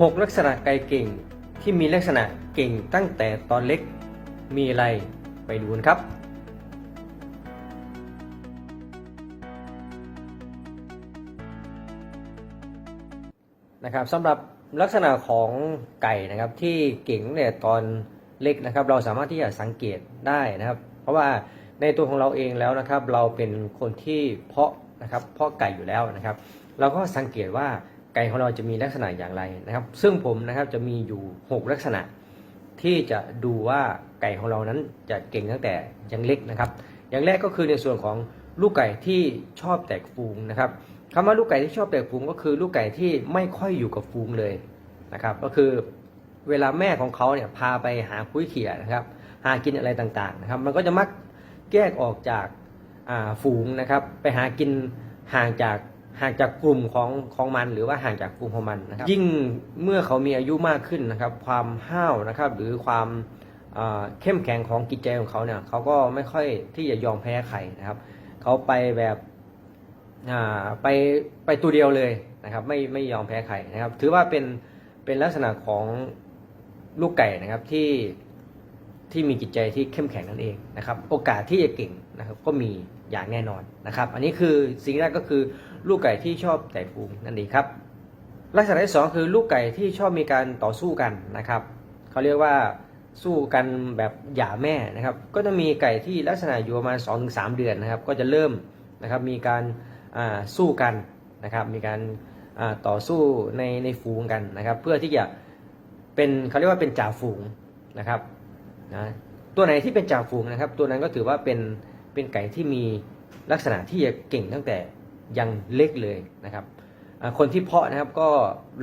6 ลักษณะไก่เก่งที่มีลักษณะเก่งตั้งแต่ตอนเล็กมีอะไรไปดูกันครับ นะครับสำหรับลักษณะของไก่นะครับที่เก่งเนี่ยตอนเล็กนะครับ เราสามารถที่จะสังเกตได้นะครับ เพราะว่าในตัวของเราเองแล้วนะครับ เราเป็นคนที่เพาะนะครับเพาะไก่อยู่แล้วนะครับ เราก็สังเกตว่า ไก่ของเราจะมีลักษณะอย่างไรนะครับ ซึ่งผมนะครับจะมีอยู่ 6 ลักษณะ ที่จะดูว่าไก่ของเรานั้นจะเก่งตั้งแต่ยังเล็กนะครับ อย่างแรกก็คือในส่วนของลูกไก่ที่ชอบแตกฟูงนะครับคำว่าลูกไก่ที่ชอบแตกฟูงก็คือลูกไก่ที่ไม่ค่อยอยู่กับฟูงเลยนะครับ ก็คือเวลาแม่ของเขาเนี่ยพาไปหาคุ้ยเขี่ยนะครับ หากินอะไรต่างๆนะครับ มันก็จะมักแยกออกจากฝูงนะครับ ไปหากินห่างจาก ห่างจากกลุ่มของของมันหรือว่าห่างจากกลุ่มของมันนะครับ ยิ่งเมื่อเขามีอายุมากขึ้นนะครับ ความห้าวนะครับ หรือความอ่าเข้มแข็งของจิตใจของเขาเนี่ยเขาก็ไม่ค่อยที่จะยอมแพ้ใครนะครับ เขาไปแบบอ่าไปไปตัวเดียวเลยนะครับ ไม่ไม่ยอมแพ้ใครนะครับ ถือว่าเป็นเป็นลักษณะของลูกไก่นะครับที่ ที่มีจิตใจที่เข้มแข็งนั่นเองนะครับ โอกาสที่จะเก่งนะครับก็มีอย่างแน่นอนนะครับ อันนี้คือสิ่งแรกก็คือลูกไก่ที่ชอบไก่ฟูงนั่นเองครับ ลักษณะที่สองคือลูกไก่ที่ชอบมีการต่อสู้กันนะครับเขาเรียกว่าสู้กันแบบหย่าแม่นะครับ ก็จะมีไก่ที่ลักษณะอยู่ประมาณ2-3 เดือนนะครับ ก็จะเริ่มนะครับมีการสู้กันนะครับ มีการต่อสู้ในในฝูงกันนะครับ เพื่อที่จะเป็นเขาเรียกว่าเป็นจ่าฝูงนะครับ นะตัวไหนที่เป็นจ่าฝูงนะครับ ตัวนั้นก็ถือว่าเป็นเป็นไก่ที่มีลักษณะที่จะเก่งตั้งแต่ยังเล็กเลยนะครับ คนที่เพาะนะครับก็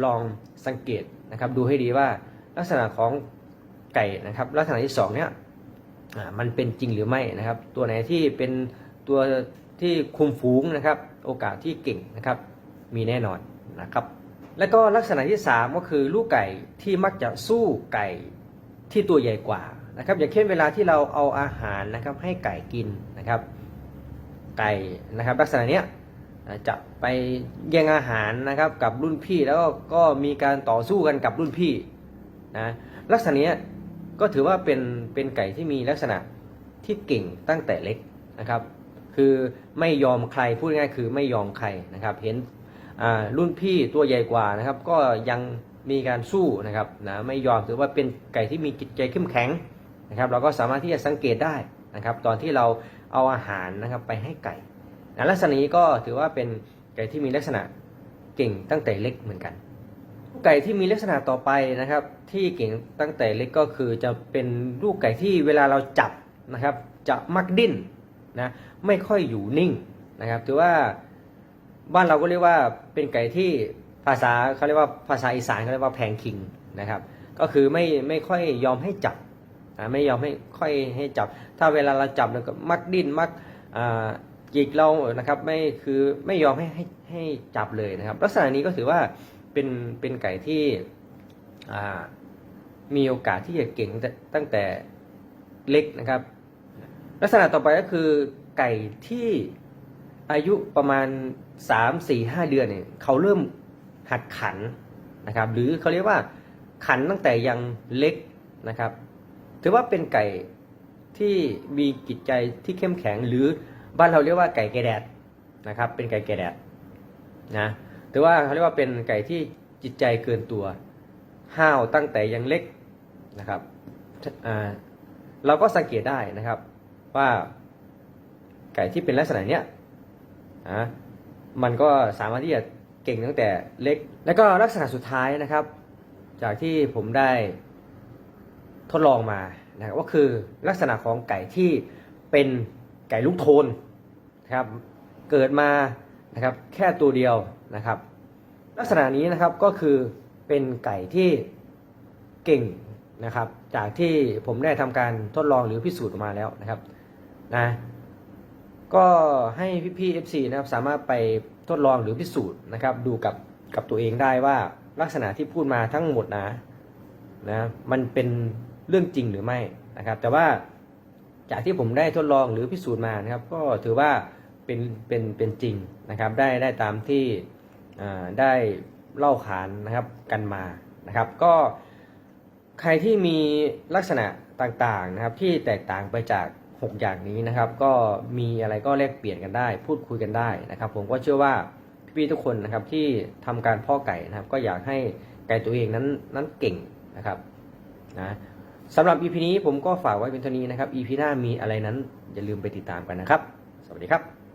ลองสังเกตนะครับ ดูให้ดีว่าลักษณะของไก่นะครับ ลักษณะที่สองเนี่ยมันเป็นจริงหรือไม่นะครับ ตัวไหนที่เป็นตัวที่คุมฝูงนะครับ โอกาสที่เก่งนะครับ มีแน่นอนนะครับ แล้วก็ลักษณะที่สามก็คือลูกไก่ที่มักจะสู้ไก่ที่ตัวใหญ่กว่า นะครับอย่างเช่นเวลาที่เราเอาอาหารนะครับให้ไก่กินนะครับ ไก่นะครับ ลักษณะเนี้ยจะไปแย่งอาหารนะครับกับรุ่นพี่แล้วก็มีการต่อสู้กันกับรุ่นพี่นะลักษณะเนี้ยก็ถือว่าเป็นเป็นไก่ที่มีลักษณะที่เก่งตั้งแต่เล็กนะครับ คือไม่ยอมใครพูดง่ายคือไม่ยอมใครนะครับ เห็นรุ่นพี่ตัวใหญ่กว่านะครับ ก็ยังมีการสู้นะครับนะไม่ยอมถือว่าเป็นไก่ที่มีจิตใจเข้มแข็ง นะครับเราก็สามารถที่จะสังเกตได้นะครับตอนที่เราเอาอาหารนะครับไปให้ไก่นลักษณะนี้ก็ถือว่าเป็นไก่ที่มีลักษณะเก่งตั้งแต่เล็กเหมือนกัน ไก่ที่มีลักษณะต่อไปนะครับ ที่เก่งตั้งแต่เล็กก็คือจะเป็นลูกไก่ที่เวลาเราจับนะครับ จะมักดิ้นนะไม่ค่อยอยู่นิ่งนะครับถือว่าบ้านเราก็เรียกว่าเป็นไก่ที่ภาษาเขาเรียกว่าภาษาอีสานเขาเรียกว่าแพงคิงนะครับ ก็คือไม่ไม่ค่อยยอมให้จับ ไม่ยอมให้ค่อยให้จับ ถ้าเวลาเราจับเนี่ยก็มักดิ้นมักจิกเรานะครับไม่คือไม่ยอมให้ให้ให้จับเลยนะครับ ลักษณะนี้ก็ถือว่าเป็นเป็นไก่ที่มีโอกาสที่จะเก่งตั้งแต่ตั้งแต่เล็กนะครับ ลักษณะต่อไปก็คือไก่ที่อายุประมาณ 3 4 5 เดือนเนี่ยเขาเริ่มหัดขันนะครับ หรือเขาเรียกว่าขันตั้งแต่ยังเล็กนะครับ ถือว่าเป็นไก่ที่มีจิตใจที่เข้มแข็งหรือบ้านเราเรียกว่าไก่แกแดดนะครับ เป็นไก่แกแดดนะถือว่าเขาเรียกว่าเป็นไก่ที่จิตใจเกินตัว ห้าวตั้งแต่ยังเล็กนะครับเราก็สังเกตได้นะครับว่าไก่ที่เป็นลักษณะเนี้ยอะมันก็สามารถที่จะเก่งตั้งแต่เล็ก แล้วก็ลักษณะสุดท้ายนะครับ จากที่ผมได้ ทดลองมานะครับก็คือลักษณะของไก่ที่เป็นไก่ลูกโทนนะครับเกิดมานะครับแค่ตัวเดียวนะครับ ลักษณะนี้นะครับก็คือเป็นไก่ที่เก่งนะครับ จากที่ผมได้ทำการทดลองหรือพิสูจน์ออกมาแล้วนะครับนะก็ให้พี่ๆ FC นะครับสามารถไปทดลองหรือพิสูจน์นะครับ ดูกับกับตัวเองได้ว่าลักษณะที่พูดมาทั้งหมดนะนะมันเป็น เรื่องจริงหรือไม่นะครับ แต่ว่าจากที่ผมได้ทดลองหรือพิสูจน์มานะครับ ก็ถือว่าเป็นเป็นเป็นจริงนะครับ ได้ได้ตามที่ได้เล่าขานนะครับกันมานะครับ ก็ใครที่มีลักษณะต่างๆนะครับ ที่แตกต่างไปจาก 6 อย่างนี้นะครับ ก็มีอะไรก็แลกเปลี่ยนกันได้ พูดคุยกันได้นะครับ ผมก็เชื่อว่าพี่ๆทุกคนนะครับที่ทำการพ่อไก่นะครับ ก็อยากให้ไก่ตัวเองนั้นนั้นเก่งนะครับนะ สำหรับ EP นี้ผมก็ฝากไว้เป็นเท่านี้นะครับ EP หน้ามีอะไรนั้นอย่าลืมไปติดตามกันนะครับ สวัสดีครับ